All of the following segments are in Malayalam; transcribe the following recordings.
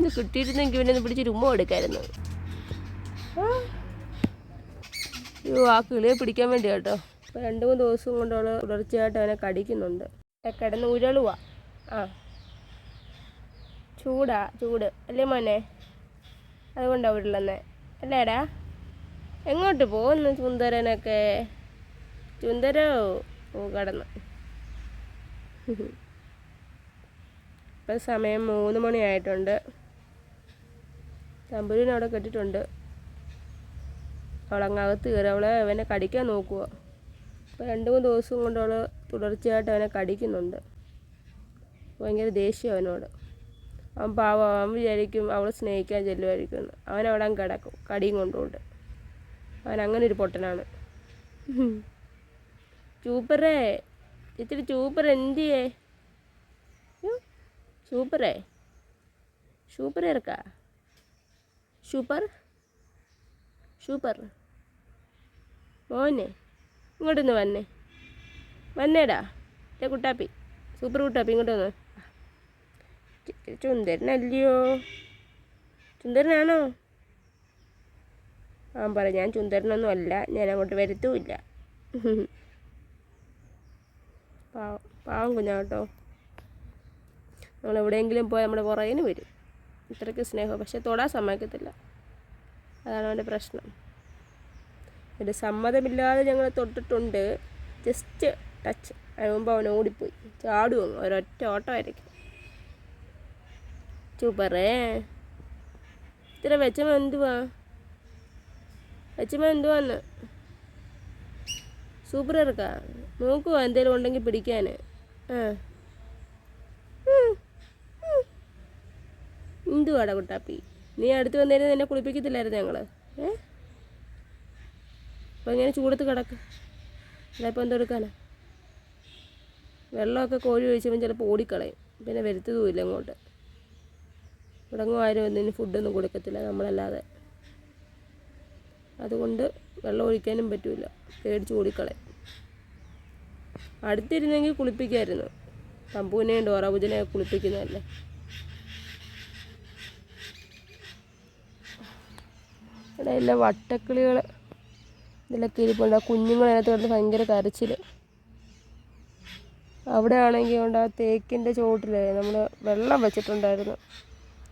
അത് കിട്ടിയിരുന്നെങ്കിൽ പിന്നെ ഒന്ന് പിടിച്ച് ഉമ്മ കൊടുക്കായിരുന്നു. അയ്യോ ആ കിളിയെ പിടിക്കാൻ വേണ്ടി കേട്ടോ ഇപ്പം രണ്ട് മൂന്ന് ദിവസം കൊണ്ട് അവൾ തുടർച്ചയായിട്ട് അവനെ കടിക്കുന്നുണ്ട്. കിടന്ന് ഉരുളുവാ. ആ. ചൂടാ ചൂട്. അല്ലേ മോനെ? അതുകൊണ്ടാണ് ഉരുളുന്നേ. അല്ലേടാ? എങ്ങോട്ട് പോകുന്നു ചുന്ദരനൊക്കെ ചുന്ദരോ ഓ കടന്ന്. ഇപ്പം സമയം മൂന്ന് മണിയായിട്ടുണ്ട്. തമ്പുരിനെ അവിടെ കെട്ടിട്ടുണ്ട്. അവളങ്ങകത്ത് കയറി അവളെ അവനെ കടിക്കാൻ നോക്കുക അപ്പോൾ രണ്ട് മൂന്ന് ദിവസം കൊണ്ട് അവൾ തുടർച്ചയായിട്ട് അവനെ കടിക്കുന്നുണ്ട്. ഭയങ്കര ദേഷ്യം അവനോട്. അവൻ പാവം അവൻ വിചാരിക്കും അവൾ സ്നേഹിക്കാൻ ചെല്ലുമായിരിക്കും. അവൻ അവിടെ കിടക്കും കടിയും കൊണ്ടുകൊണ്ട്. അവൻ അങ്ങനെ ഒരു പൊട്ടനാണ്. സൂപ്പറേ ഇത്തിരി സൂപ്പർ എന്തിയേ? ചൂപ്പറേ. ചൂപ്പറേ ഇറക്കാ സൂപ്പർ. ഷൂപ്പർ മോനെ ഇങ്ങോട്ടൊന്ന് വന്നേ. വന്നേടാ എന്റെ കുട്ടാപ്പി. സൂപ്പർ കുട്ടാപ്പി ഇങ്ങോട്ട് വന്ന്. ചു- ചുന്ദരനല്ലയോ? ചുന്ദരനാണോ? ആ പറ ഞാൻ ചുന്ദരനൊന്നും അല്ല ഞാൻ അങ്ങോട്ട് വരുത്തുമില്ല. പാവം പാവം കുഞ്ഞാ കേട്ടോ നമ്മൾ എവിടെയെങ്കിലും പോയാൽ നമ്മുടെ പുറകിന് വരും. ഇത്രയ്ക്ക് സ്നേഹം പക്ഷെ തൊടാൻ സമ്മതിക്കത്തില്ല. അതാണ് അവന്റെ പ്രശ്നം. എന്റെ സമ്മതമില്ലാതെ ഞങ്ങൾ തൊട്ടിട്ടുണ്ട്. Just touch. അതിന് മുമ്പ് അവൻ ഓടിപ്പോയി. ചാടുവന്നു ഒരൊറ്റ ഓട്ടമായിരിക്കും. ചൂപ്പറേ ഇത്ര വെച്ചമ്മ എന്തുവാ? വെച്ചമ്മ എന്തുവാന്ന്? സൂപ്പർ ഇറക്കാ നോക്കുവാ എന്തേലും ഉണ്ടെങ്കിൽ പിടിക്കാൻ ആ. എന്തുവാടാ കുട്ടാപ്പി? നീ അടുത്ത് വന്നേരം എന്നെ കുളിപ്പിക്കത്തില്ലായിരുന്നു ഞങ്ങൾ ഏ? അപ്പം ഇങ്ങനെ ചൂടത്ത് കിടക്ക്. ഇപ്പം എന്തെടുക്കാനാ വെള്ളമൊക്കെ കോഴി ഒഴിച്ചപ്പോൾ ചിലപ്പോൾ ഓടിക്കളയും. പിന്നെ വരുത്തതുമില്ല അങ്ങോട്ട് ഇവിടെങ്ങും ആരും ഒന്നിന് ഫുഡൊന്നും കൊടുക്കത്തില്ല നമ്മളല്ലാതെ. അതുകൊണ്ട് വെള്ളം ഒഴിക്കാനും പറ്റില്ല പേടിച്ച് ഓടിക്കളയും. അടുത്തിരുന്നെങ്കിൽ കുളിപ്പിക്കായിരുന്നു. തമ്പൂനെയും ഡോറാബുജനെയൊക്കെ കുളിപ്പിക്കുന്നതല്ലേ? ഇവിടെ എല്ലാ വട്ടക്കിളികൾ ഇതിലൊക്കെ ഇരിപ്പുണ്ട് ആ കുഞ്ഞുങ്ങളതിനകത്ത് കിടന്ന് ഭയങ്കര കരച്ചിൽ അവിടെ ആണെങ്കിൽ കൊണ്ട് ആ തേക്കിന്റെ ചോട്ടിൽ നമ്മൾ വെള്ളം വെച്ചിട്ടുണ്ടായിരുന്നു.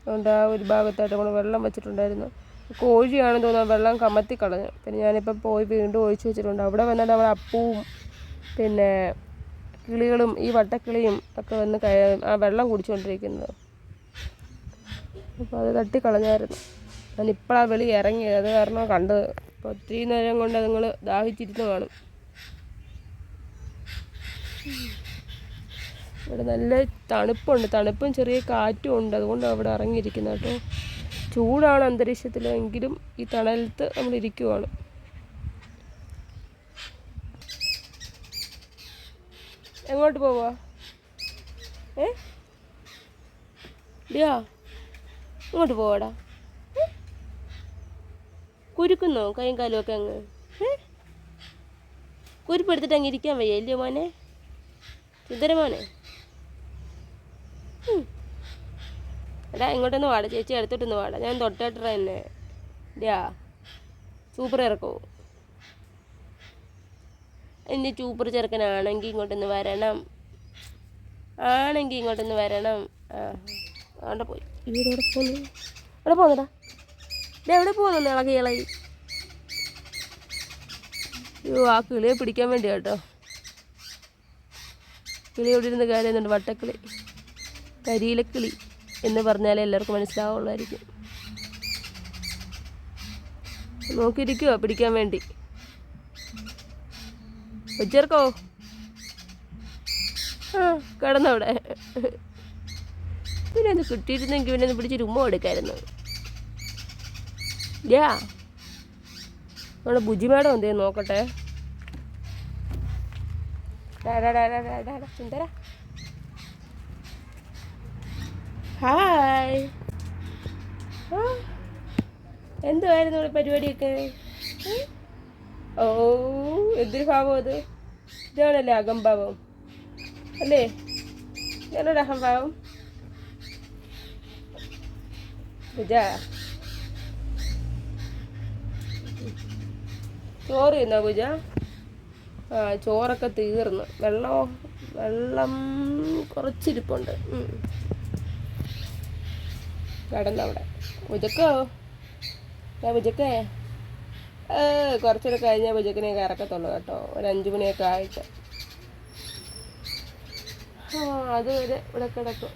അതുകൊണ്ട് ആ ഒരു ഭാഗത്തായിട്ട് നമ്മൾ വെള്ളം വെച്ചിട്ടുണ്ടായിരുന്നു. കോഴിയാണെന്ന് തോന്നുന്നു വെള്ളം കമത്തി കളഞ്ഞു. പിന്നെ ഞാനിപ്പോൾ പോയി വീണ്ടും ഒഴിച്ചു വെച്ചിട്ടുണ്ട്. അവിടെ വന്നാൽ അവിടെ അപ്പവും പിന്നെ കിളികളും ഈ വട്ടക്കിളിയും ഒക്കെ വന്ന് ആ വെള്ളം കുടിച്ചുകൊണ്ടിരിക്കുന്നത്. അപ്പോൾ അത് തട്ടിക്കളഞ്ഞായിരുന്നു ഇപ്പോഴാണ് വെളി ഇറങ്ങിയത്. അത് കാരണം കണ്ട് അപ്പോൾ ഒത്തിരി നേരം കൊണ്ട് നിങ്ങൾ ദാഹിച്ചിരുന്ന് കാണും. ഇവിടെ നല്ല തണുപ്പുണ്ട്. തണുപ്പും ചെറിയ കാറ്റും ഉണ്ട്. അതുകൊണ്ട് അവിടെ ഇറങ്ങിയിരിക്കുന്നത് കേട്ടോ. ചൂടാണ് അന്തരീക്ഷത്തിൽ. എങ്കിലും ഈ തണലത്ത് നമ്മൾ ഇരിക്കുവാണ്. എങ്ങോട്ട് പോവാ? ഏ? ഇങ്ങോട്ട് പോവാടാ? കുരുക്കുന്നോ? കൈയും കാലും ഒക്കെ അങ്ങ്? കുരുപ്പെടുത്തിട്ട് അങ്ങ് ഇരിക്കാൻ വയ്യ അല്ലയോ മോനെ? ഇതര മോനെ. എടാ ഇങ്ങോട്ടൊന്ന് വാടാ ചേച്ചി അടുത്തോട്ടൊന്ന് വാടാ. ഞാൻ തൊട്ടേട്ടറ തന്നെ. ഡിയാ സൂപ്പർ ഇറക്കോ എന്റെ സൂപ്പർ ചെറുക്കനാണെങ്കിൽ ഇങ്ങോട്ടൊന്ന് വരണം. ആണെങ്കിൽ ഇങ്ങോട്ടൊന്ന് വരണം. ആ അവിടെ പോയി. അവിടെ പോന്നടാ. എവിടെ പോകുന്നു ഇളകി ഇളകി അയ്യോ ആ കിളിയെ പിടിക്കാൻ വേണ്ടി കേട്ടോ കിളി ഇവിടെ ഇരുന്ന് കയറുന്നുണ്ട് വട്ടക്കിളി. കരിയിലക്കിളി എന്ന് പറഞ്ഞാലേ എല്ലാവർക്കും മനസ്സിലാവുള്ളായിരിക്കും. നോക്കിയിരിക്കുവോ പിടിക്കാൻ വേണ്ടി? വെച്ചേർക്കോ? ആ കിടന്നവിടെ. പിന്നെ ഒന്ന് കിട്ടിയിരുന്നെങ്കിൽ പിന്നെ ഒന്ന് പിടിച്ച് രുമ്മ എടുക്കായിരുന്നു. യാ നമ്മുടെ മാഡം എന്തേ നോക്കട്ടെ? സുന്ദര. ഹായ് ആ, എന്തുവായിരുന്നു ഇവിടെ പരിപാടിയൊക്കെ? ഓ എന്തൊരു ഭാവം അത്? ഇതാണല്ലേ അകംഭാവം അല്ലേ? ഞാനൊരു അഹംഭാവം. പൂജ. ചോറ് തിന്നോ പൂജ? ആ ചോറൊക്കെ തീർന്നു. വെള്ളമോ വെള്ളം കുറച്ചിരിപ്പുണ്ട്. കിടന്നവിടെ പൂജക്കോ? ഞാൻ പൂജക്കേ. കുറച്ചൊക്കെ കഴിഞ്ഞാൽ പൂജക്കിനെ ഇറക്കത്തുള്ളൂ കേട്ടോ. ഒരു അഞ്ച് മണിയൊക്കെ ആയിട്ട്. ആ അതുവരെ ഇവിടെ കിടക്കും.